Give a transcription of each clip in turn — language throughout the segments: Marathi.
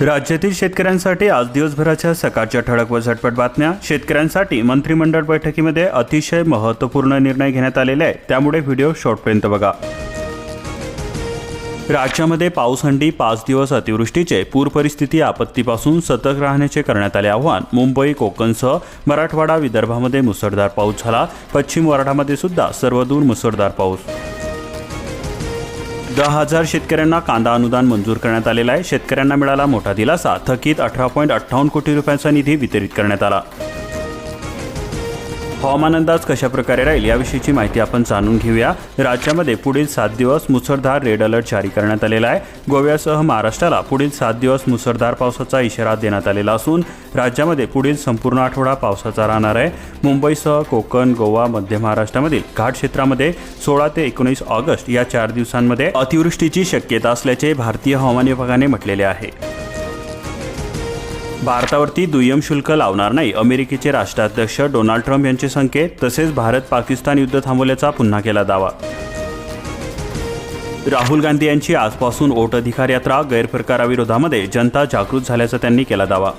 राज्यातील शेतकऱ्यांसाठी आज दिवसभराच्या सकाळच्या ठळक व झटपट बातम्या. शेतकऱ्यांसाठी मंत्रिमंडळ बैठकीमध्ये अतिशय महत्त्वपूर्ण निर्णय घेण्यात आलेले आहे. त्यामुळे व्हिडिओ शॉर्टपर्यंत बघा. राज्यामध्ये पाऊसहंडी पाच दिवस अतिवृष्टीचे पूर परिस्थिती आपत्तीपासून सतर्क राहण्याचे करण्यात आले आव्हान. मुंबई कोकणसह मराठवाडा विदर्भामध्ये मुसळधार पाऊस झाला. पश्चिम मराठामध्ये सुद्धा सर्वदूर मुसळधार पाऊस. दहा हजार शेतकऱ्यांना कांदा अनुदान मंजूर करण्यात आलेला आहे. शेतकऱ्यांना मिळाला मोठा दिलासा. थकीत अठरा पॉईंट अठ्ठावन्न कोटी रुपयांचा निधी वितरित करण्यात आला. हवामान अंदाज कशाप्रकारे राहील याविषयीची माहिती आपण जाणून घेऊया. राज्यामध्ये पुढील सात दिवस मुसळधार रेड अलर्ट जारी करण्यात आलेला आहे. गोव्यासह महाराष्ट्राला पुढील सात दिवस मुसळधार पावसाचा इशारा देण्यात आलेला असून राज्यामध्ये पुढील संपूर्ण आठवडा पावसाचा राहणार आहे. मुंबईसह कोकण गोवा मध्य महाराष्ट्रामधील घाट क्षेत्रामध्ये सोळा ते एकोणीस ऑगस्ट या चार दिवसांमध्ये अतिवृष्टीची शक्यता असल्याचे भारतीय हवामान विभागाने म्हटलेले आहे. भारतावरती दुय्यम शुल्क लावणार नाही. अमेरिकेचे राष्ट्राध्यक्ष डोनाल्ड ट्रम्प यांचे संकेत तसेच भारत पाकिस्तान युद्ध थांबवल्याचा पुन्हा केला दावा. राहुल गांधी यांची आजपासून ओट अधिकार यात्रा गैरप्रकाराविरोधामध्ये जनता जागृत झाल्याचा त्यांनी केला दावा.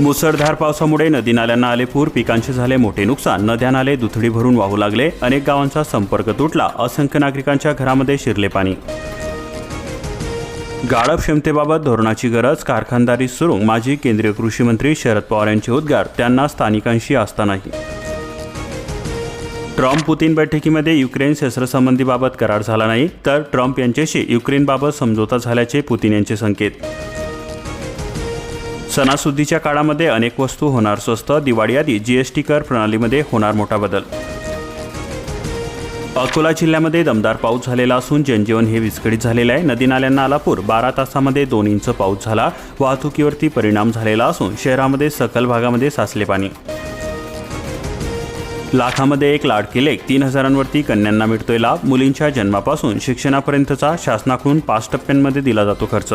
मुसळधार पावसामुळे नदी नाल्यांना आले पूर पिकांचे झाले मोठे नुकसान नद्या नाले दुथडी भरून वाहू लागले अनेक गावांचा संपर्क तुटला असंख्य नागरिकांच्या घरामध्ये शिरले पाणी. गाळप क्षमतेबाबत धोरणाची गरज कारखानदारी सुरू माजी केंद्रीय कृषी मंत्री शरद पवार यांचे उद्गार त्यांना स्थानिकांशी आस्था नाही ट्रम्प पुतीन बैठकीमध्ये युक्रेन शस्त्रसंबंधीबाबत करार झाला नाही तर ट्रम्प यांच्याशी युक्रेनबाबत समझोता झाल्याचे पुतीन यांचे संकेत. सणासुदीच्या काळामध्ये अनेक वस्तू होणार स्वस्त दिवाळी आधी जीएसटी कर प्रणालीमध्ये होणार मोठा बदल. अकोला जिल्ह्यामध्ये दमदार पाऊस झालेला असून जनजीवन हे विस्कळीत झालेलं आहे. नदी नाल्यांना आला पूर बारा तासामध्ये दोन इंच पाऊस झाला. वाहतुकीवरती परिणाम झालेला असून शहरामध्ये सकल भागामध्ये साचले पाणी. लाखामध्ये एक लाडकी लेख तीन हजारांवरती कन्यांना मिळतोय लाभ. मुलींच्या जन्मापासून शिक्षणापर्यंतचा शासनाकडून पाच टप्प्यांमध्ये दिला जातो खर्च.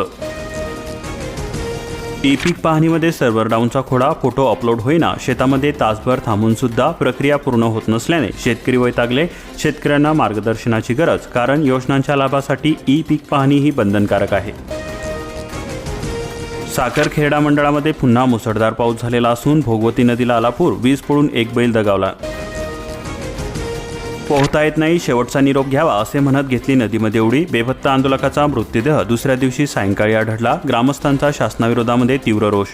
ई पीक पाहणीमध्ये सर्व्हर डाऊनचा खोडा फोटो अपलोड होईना शेतामध्ये तासभर थांबून सुद्धा प्रक्रिया पूर्ण होत नसल्याने शेतकरी वैतागले. शेतकऱ्यांना मार्गदर्शनाची गरज कारण योजनांच्या लाभासाठी ई पीक पाहणी ही बंधनकारक आहे. साखर खेरडा मंडळामध्ये पुन्हा मुसळधार पाऊस झालेला असून भोगवती नदीला आला पूर वीज पडून एक बैल दगावला. पोहता येत नाही शेवटचा निरोप घ्यावा असे म्हणत घेतली नदीमध्ये उडी. बेपत्ता आंदोलकाचा मृतदेह दुसऱ्या दिवशी सायंकाळी आढळला. ग्रामस्थांचा शासनाविरोधामध्ये तीव्र रोष.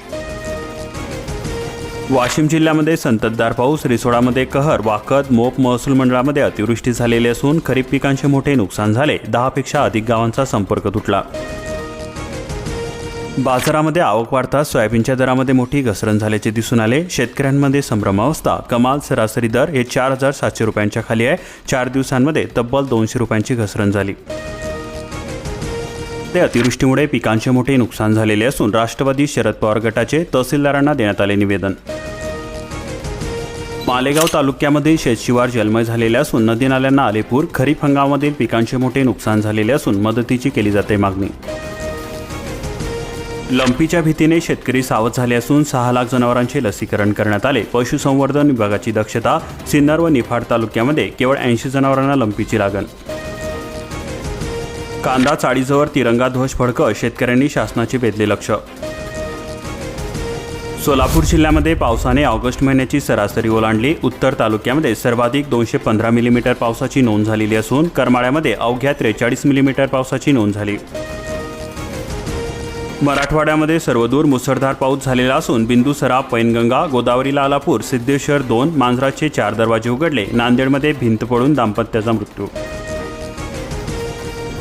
वाशिम जिल्ह्यामध्ये संततधार पाऊस रिसोडामध्ये कहर वाकद मोप महसूल मंडळामध्ये अतिवृष्टी झालेली असून खरीप पिकांचे मोठे नुकसान झाले. दहापेक्षा अधिक गावांचा संपर्क तुटला. बाजारामध्ये आवक वाढताच सोयाबीनच्या दरामध्ये मोठी घसरण झाल्याचे दिसून आले. शेतकऱ्यांमध्ये संभ्रमावस्था कमाल सरासरी दर हे चार हजार सातशे रुपयांच्या खाली आहे. चार दिवसांमध्ये तब्बल दोनशे रुपयांची घसरण झाली. ते अतिवृष्टीमुळे पिकांचे मोठे नुकसान झालेले असून राष्ट्रवादी शरद पवार गटाचे तहसीलदारांना देण्यात आले निवेदन. मालेगाव तालुक्यामध्ये शेतशिवार जलमय झालेले असून नदी नाल्यांना आले पूर खरीप हंगामामधील पिकांचे मोठे नुकसान झालेले असून मदतीची केली जाते मागणी. लंपीच्या भीतीने शेतकरी सावध झाले असून सहा लाख जनावरांचे लसीकरण करण्यात आले. पशुसंवर्धन विभागाची दक्षता सिन्नर व निफाड तालुक्यामध्ये केवळ ऐंशी जनावरांना लंपीची लागण. कांदा चाळीजवळ तिरंगा ध्वज फडकं शेतकऱ्यांनी शासनाचे वेधले लक्ष. सोलापूर जिल्ह्यामध्ये पावसाने ऑगस्ट महिन्याची सरासरी ओलांडली. उत्तर तालुक्यामध्ये सर्वाधिक दोनशे पंधरा मिलीमीटर पावसाची नोंद झालेली असून करमाळ्यामध्ये अवघ्या त्रेचाळीस मिलीमीटर पावसाची नोंद झाली. मराठवाड्यामध्ये सर्वदूर मुसळधार पाऊस झालेला असून बिंदुसरा पैनगंगा गोदावरीला आलापूर सिद्धेश्वर दोन मांजराचे चार दरवाजे उघडले. नांदेडमध्ये भिंत पडून दाम्पत्याचा मृत्यू.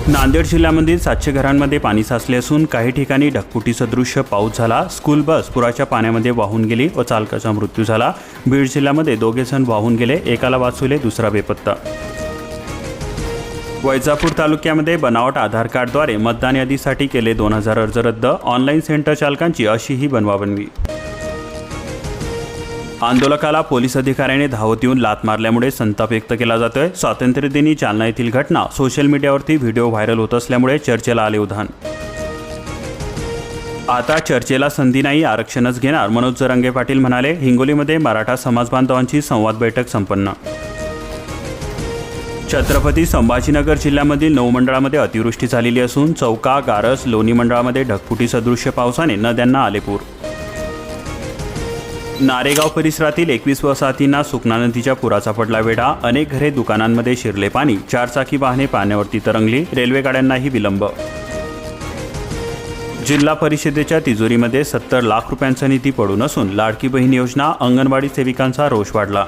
नांदेड जिल्ह्यामधील सातशे घरांमध्ये पाणी साचले असून काही ठिकाणी ढगफुटी सदृश्य पाऊस झाला. स्कूल बस पुराच्या पाण्यामध्ये वाहून गेली व चालकाचा मृत्यू झाला. बीड जिल्ह्यामध्ये दोघे जण वाहून गेले. एकाला वाचवले दुसरा बेपत्ता. वैजापूर तालुक्यामध्ये बनावट आधार कार्डद्वारे मतदान यादीसाठी केले दोन हजार अर्ज रद्द ऑनलाईन सेंटर चालकांची अशी ही बनवाबनवी. आंदोलकाला पोलीस अधिकाऱ्याने धावत येऊन लात मारल्यामुळे संताप व्यक्त केला जातोय. स्वातंत्र्यदिनी जालना येथील घटना सोशल मीडियावरती व्हिडिओ व्हायरल होत असल्यामुळे चर्चेला आले उधाण. आता चर्चेला संधी नाही आरक्षणच घेणार मनोज जरांगे पाटील म्हणाले हिंगोलीमध्ये मराठा समाज बांधवांची संवाद बैठक संपन्न. छत्रपती संभाजीनगर जिल्ह्यामधील नऊ मंडळामध्ये अतिवृष्टी झालेली असून चौका गारस लोणी मंडळामध्ये ढगफुटी सदृश्य पावसाने नद्यांना आले पूर नारेगाव परिसरातील एकवीस वसाहतींना सुकना नदीच्या पुराचा पडला वेढा. अनेक घरे दुकानांमध्ये शिरले पाणी. चारचाकी वाहने पाण्यावरती तरंगली. रेल्वे गाड्यांनाही विलंब. जिल्हा परिषदेच्या तिजोरीमध्ये सत्तर लाख रुपयांचा निधी पडून असून लाडकी बहीण योजना अंगणवाडी सेविकांचा रोष वाढला.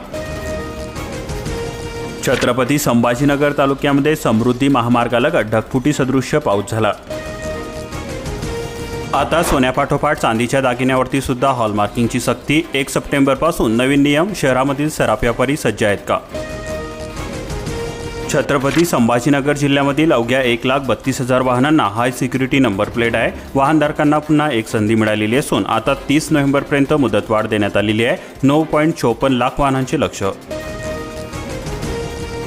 छत्रपती संभाजीनगर तालुक्यामध्ये समृद्धी महामार्गालगत ढगफुटी सदृश्य पाऊस झाला. आता सोन्यापाठोपाठ चांदीच्या दागिन्यावरती सुद्धा हॉलमार्किंगची सक्ती. एक सप्टेंबरपासून नवीन नियम शहरामधील सराफ व्यापारी सज्ज आहेत का? छत्रपती संभाजीनगर जिल्ह्यामधील अवघ्या एक लाख बत्तीस हजार वाहनांना हाय सिक्युरिटी नंबर प्लेट आहे. वाहनधारकांना पुन्हा एक संधी मिळालेली असून आता तीस नोव्हेंबरपर्यंत मुदतवाढ देण्यात आलेली आहे. नऊ पॉईंट चोपन्न लाख वाहनांचे लक्ष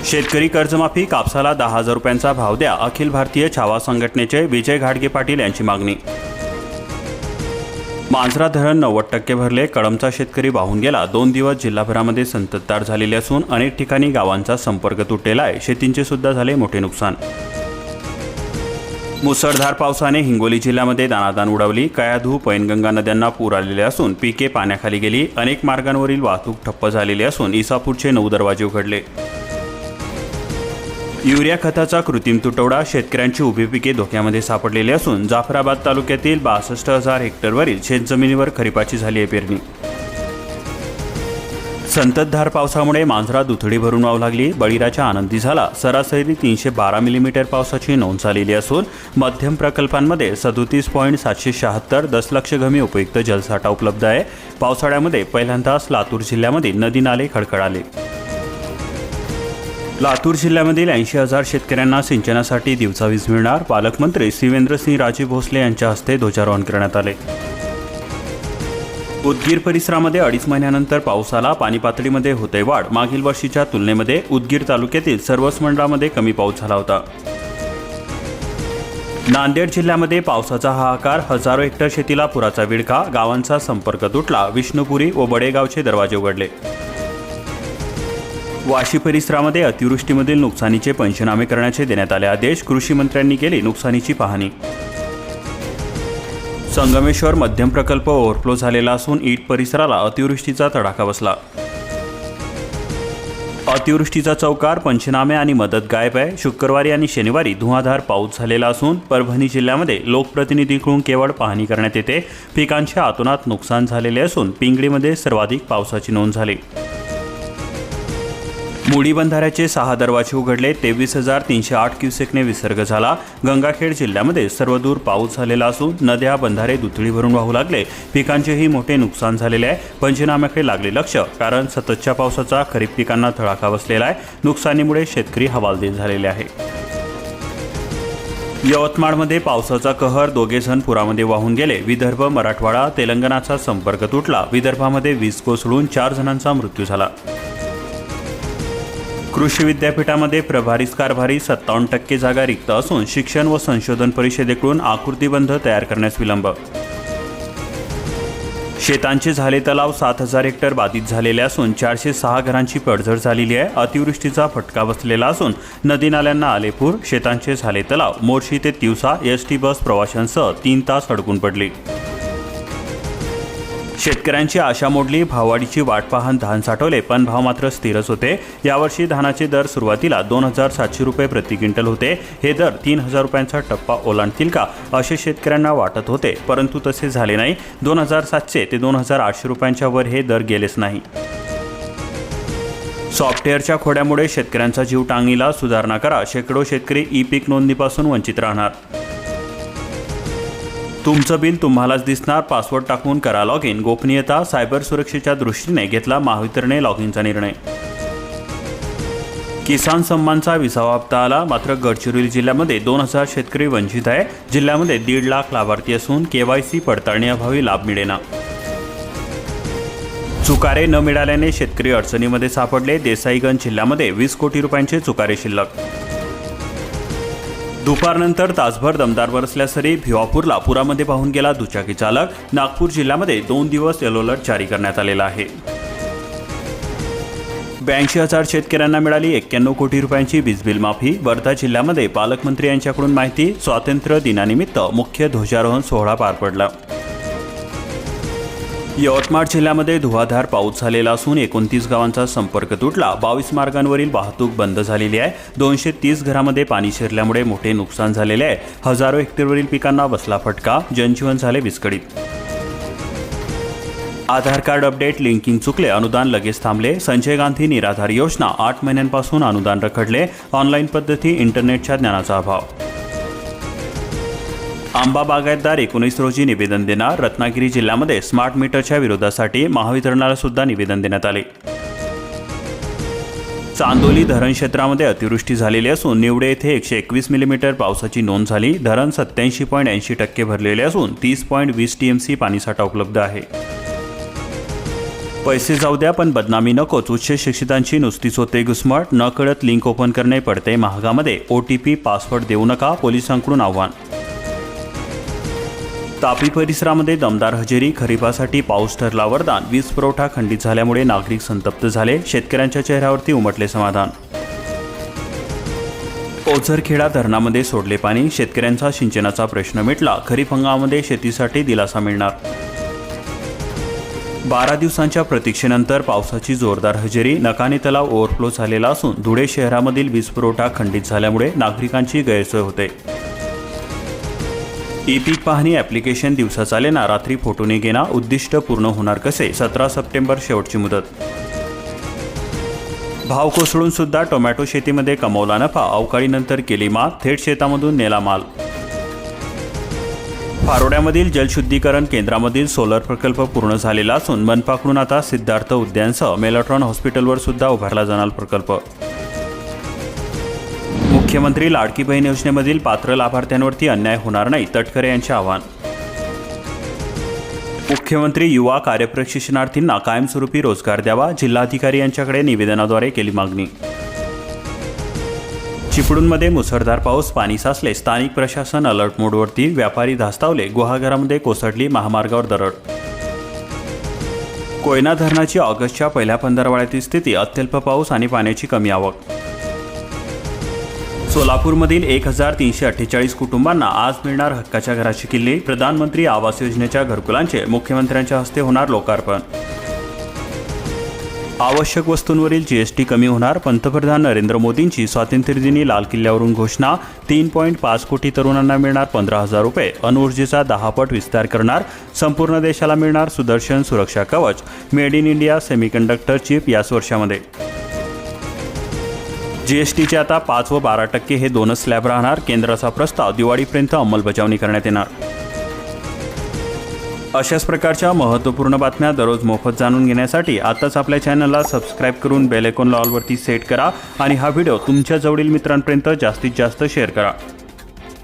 शेतकरी कर्जमाफी कापसाला दहा हजार रुपयांचा भाव द्या अखिल भारतीय छावा संघटनेचे विजय घाडगे पाटील यांची मागणी. मांजरा धरण नव्वद टक्के भरले कळमचा शेतकरी वाहून गेला दोन दिवस जिल्हाभरामध्ये संततधार झालेली असून अनेक ठिकाणी गावांचा संपर्क तुटलेला आहे शेतींचे सुद्धा झाले मोठे नुकसान. मुसळधार पावसाने हिंगोली जिल्ह्यामध्ये दानादान उडवली कयाधू पैनगंगा नद्यांना पूर आलेले असून पिके पाण्याखाली गेली अनेक मार्गांवरील वाहतूक ठप्प झालेली असून इसापूरचे नऊ दरवाजे उघडले. युरिया खताचा कृत्रिम तुटवडा शेतकऱ्यांची उभी पिके धोक्यामध्ये सापडलेली असून जाफराबाद तालुक्यातील बासष्ट हजार हेक्टरवरील शेतजमिनीवर खरीपाची झाली आहे पेरणी. संततधार पावसामुळे मांजरा दुथडी भरून वाहू लागली. बळीराच्या आनंदी झाला. सरासरी तीनशे बारा मिलीमीटर पावसाची नोंद झालेली असून मध्यम प्रकल्पांमध्ये सदोतीस पॉईंट सातशे शहात्तर दशलक्ष घमी उपयुक्त जलसाठा उपलब्ध आहे. पावसाळ्यामध्ये पहिल्यांदाच लातूर जिल्ह्यामध्ये नदी नाले खडखडाले. लातूर जिल्ह्यामधील ऐंशी हजार शेतकऱ्यांना सिंचनासाठी दिवसा वीज मिळणार. पालकमंत्री शिवेंद्रसिंह राजे भोसले यांच्या हस्ते ध्वजारोहण करण्यात आले. उदगीर परिसरामध्ये अडीच महिन्यानंतर पावसाला पाणी पातळीमध्ये होते वाढ. मागील वर्षीच्या तुलनेमध्ये उदगीर तालुक्यातील सर्वच मंडळामध्ये कमी पाऊस झाला होता. नांदेड जिल्ह्यामध्ये पावसाचा हाहाकार हजारो हेक्टर शेतीला पुराचा विळखा गावांचा संपर्क तुटला. विष्णुपुरी व बडेगावचे दरवाजे उघडले. वाशी परिसरामध्ये अतिवृष्टीमधील नुकसानीचे पंचनामे करण्याचे देण्यात आले आदेश कृषी मंत्र्यांनी केली नुकसानीची पाहणी. संगमेश्वर मध्यम प्रकल्प ओव्हरफ्लो झालेला असून ईट परिसराला अतिवृष्टीचा तडाखा बसला. अतिवृष्टीचा चौकार पंचनामे आणि मदत गायब आहे. शुक्रवारी आणि शनिवारी धुवाधार पाऊस झालेला असून परभणी जिल्ह्यामध्ये लोकप्रतिनिधीकडून केवळ पाहणी करण्यात येते. पिकांच्या आतोनात नुकसान झालेले असून पिंगळीमध्ये सर्वाधिक पावसाची नोंद झाली. मुडी बंधाऱ्याचे सहा दरवाजे उघडले तेवीस हजार तीनशे आठ क्युसेकने विसर्ग झाला. गंगाखेड जिल्ह्यामध्ये सर्वदूर पाऊस झालेला असून नद्या बंधारे दुथडी भरून वाहू लागले. पिकांचेही मोठे नुकसान झालेले आहे. पंचनाम्याकडे लागले लक्ष कारण सततच्या पावसाचा खरीप पिकांना तडाखा बसलेला आहे. नुकसानीमुळे शेतकरी हवालदिल झालेले आहे. यवतमाळमध्ये पावसाचा कहर दोघे जण पुरामध्ये वाहून गेले. विदर्भ मराठवाडा तेलंगणाचा संपर्क तुटला. विदर्भामध्ये वीज कोसळून चार जणांचा मृत्यू झाला. कृषी विद्यापीठामध्ये प्रभारी कारभारी सत्तावन्न टक्के जागा रिक्त असून शिक्षण व संशोधन परिषदेकडून आकृतीबंध तयार करण्यास विलंब. शेतांचे झाले तलाव सात हजार हेक्टर बाधित झालेले असून चारशे सहा घरांची पडझड झालेली आहे. अतिवृष्टीचा फटका बसलेला असून नदी नाल्यांना आले पूर शेतांचे झाले तलाव मोर्शी ते तिवसा एस टी बस प्रवाशांसह तीन तास अडकून पडली. शेतकऱ्यांची आशा मोडली भाववाढीची वाट पाहत धान साठवले पण भाव मात्र स्थिरच होते. यावर्षी धानाचे दर सुरुवातीला दोन हजार सातशे रुपये प्रति क्विंटल होते. हे दर तीन हजार रुपयांचा टप्पा ओलांडतील का असे शेतकऱ्यांना वाटत होते परंतु तसे झाले नाही. दोन हजार सातशे ते दोन हजार आठशे रुपयांच्या वर हे दर गेलेच नाही. सॉफ्टवेअरच्या खोड्यामुळे शेतकऱ्यांचा जीव टांगणीला सुधारणा करा शेकडो शेतकरी ई पीक नोंदणीपासून वंचित राहणार. तुमचं बिल तुम्हालाच दिसणार पासवर्ड टाकून करा लॉग इन गोपनीयता सायबर सुरक्षेच्या दृष्टीने घेतला महावितरणे लॉग इनचा निर्णय. किसान सन्मानचा विसावा हप्ता आला मात्र गडचिरोली जिल्ह्यामध्ये दोन हजार शेतकरी वंचित आहे. जिल्ह्यामध्ये दीड लाख लाभार्थी असून केवायसी सी पडताळणीअभावी लाभ मिळेना. चुकारे न मिळाल्याने शेतकरी अडचणीमध्ये सापडले. देसाईगंज जिल्ह्यामध्ये वीस कोटी रुपयांचे चुकारे शिल्लक. दुपारनंतर तासभर दमदार बरसल्या सरी भिवापूरला पुरामध्ये पाहून गेला दुचाकी चालक. नागपूर जिल्ह्यामध्ये दोन दिवस येलो अलर्ट जारी करण्यात आलेला आहे. ब्याऐंशी हजार शेतकऱ्यांना मिळाली एक्क्याण्णव कोटी रुपयांची वीजबिल माफी. वर्धा जिल्ह्यामध्ये पालकमंत्री यांच्याकडून माहिती. स्वातंत्र्य दिनानिमित्त मुख्य ध्वजारोहण सोहळा पार पडला. यवतमाळ जिल्ह्यामध्ये धुवाधार पाऊस झालेला असून एकोणतीस गावांचा संपर्क तुटला. बावीस मार्गांवरील वाहतूक बंद झालेली आहे. दोनशे तीस घरामध्ये पाणी शिरल्यामुळे मोठे नुकसान झालेले आहे. हजारो हेक्टरवरील पिकांना बसला फटका जनजीवन झाले विस्कळीत. आधार कार्ड अपडेट लिंकिंग चुकले अनुदान लगेच थांबले. संजय गांधी निराधार योजना आठ महिन्यांपासून अनुदान रखडले. ऑनलाईन पद्धती इंटरनेटच्या ज्ञानाचा अभाव. आंबा बागायतदार एकोणीस रोजी निवेदन देणार. रत्नागिरी जिल्ह्यामध्ये स्मार्ट मीटरच्या विरोधासाठी महावितरणाला सुद्धा निवेदन देण्यात आले. चांदोली धरण क्षेत्रामध्ये अतिवृष्टी झालेली असून निवडे येथे एकशे एकवीस मिलीमीटर पावसाची नोंद झाली. धरण सत्याऐंशी पॉईंट ऐंशी टक्के भरलेले असून तीस पॉईंट वीस टीएमसी पाणीसाठा उपलब्ध आहे. पैसे जाऊ द्या पण बदनामी नकोच उच्च शिक्षितांची नुसतीच होते घुसमट. न कळत लिंक ओपन करणे पडते. महागामध्ये ओ टी पी पासवर्ड देऊ नका पोलिसांकडून आव्हान तापी परिसरामध्ये दमदार हजेरी खरीपासाठी पाऊस ठरला वरदान वीज पुरवठा खंडित झाल्यामुळे नागरिक संतप्त झाले शेतकऱ्यांच्या चेहऱ्यावरती उमटले समाधान. ओझरखेडा धरणामध्ये सोडले पाणी शेतकऱ्यांचा सिंचनाचा प्रश्न मिटला खरीप हंगामामध्ये शेतीसाठी दिलासा मिळणार. बारा दिवसांच्या प्रतीक्षेनंतर पावसाची जोरदार हजेरी नकाने तलाव ओव्हरफ्लो झालेला असून धुळे शहरामधील वीज पुरवठा खंडित झाल्यामुळे नागरिकांची गैरसोय होते. ई पीक पाहणी ॲप्लिकेशन दिवसा चालेना रात्री फोटो घेणा उद्दिष्ट पूर्ण होणार कसे? सतरा सप्टेंबर शेवटची मुदत. भाव कोसळून सुद्धा टोमॅटो शेतीमध्ये कमवला नफा अवकाळीनंतर केली मात थेट शेतामधून नेला माल. फारोड्यामधील जलशुद्धीकरण केंद्रामधील सोलर प्रकल्प पूर्ण झालेला असून मनपाकडून आता सिद्धार्थ उद्यानसह मेलॉट्रॉन हॉस्पिटलवर सुद्धा उभारला जाणार प्रकल्प. मुख्यमंत्री लाडकी बहीण योजनेमधील पात्र लाभार्थ्यांवरती अन्याय होणार नाही तटकरे यांचे आवाहन. मुख्यमंत्री युवा कार्यप्रशिक्षणार्थींना कायमस्वरूपी रोजगार द्यावा जिल्हाधिकारी यांच्याकडे निवेदनाद्वारे केली मागणी. चिपळूणमध्ये मुसळधार पाऊस पाणी साचले स्थानिक प्रशासन अलर्ट मोडवरती व्यापारी धास्तावले गुहागरामध्ये कोसळली महामार्गावर दरड. कोयना धरणाची ऑगस्टच्या पहिल्या पंधरवाड्यातील स्थिती अत्यल्प पाऊस आणि पाण्याची कमी आवक. सोलापूरमधील एक हजार तीनशे अठ्ठेचाळीस कुटुंबांना आज मिळणार हक्काच्या घराची किल्ली. प्रधानमंत्री आवास योजनेच्या घरकुलांचे मुख्यमंत्र्यांच्या हस्ते होणार लोकार्पण. आवश्यक वस्तूंवरील जीएसटी कमी होणार. पंतप्रधान नरेंद्र मोदींची स्वातंत्र्यदिनी लाल किल्ल्यावरून घोषणा. तीन पॉईंट पाच कोटी तरुणांना मिळणार पंधरा हजार रुपये. अणुऊर्जेचा दहापट विस्तार करणार. संपूर्ण देशाला मिळणार सुदर्शन सुरक्षा कवच. Made in India semiconductor chip याच वर्षामध्ये. जीएसटीचे आता पाच व बारा टक्के हे दोनच स्लॅब राहणार. केंद्राचा प्रस्ताव दिवाळीपर्यंत अंमलबजावणी करण्यात येणार. अशाच प्रकारच्या महत्त्वपूर्ण बातम्या दररोज मोफत जाणून घेण्यासाठी आताच आपल्या चॅनलला सबस्क्राईब करून बेलेकॉन लॉलवरती सेट करा आणि हा व्हिडिओ तुमच्या जवळील मित्रांपर्यंत जास्तीत जास्त शेअर करा.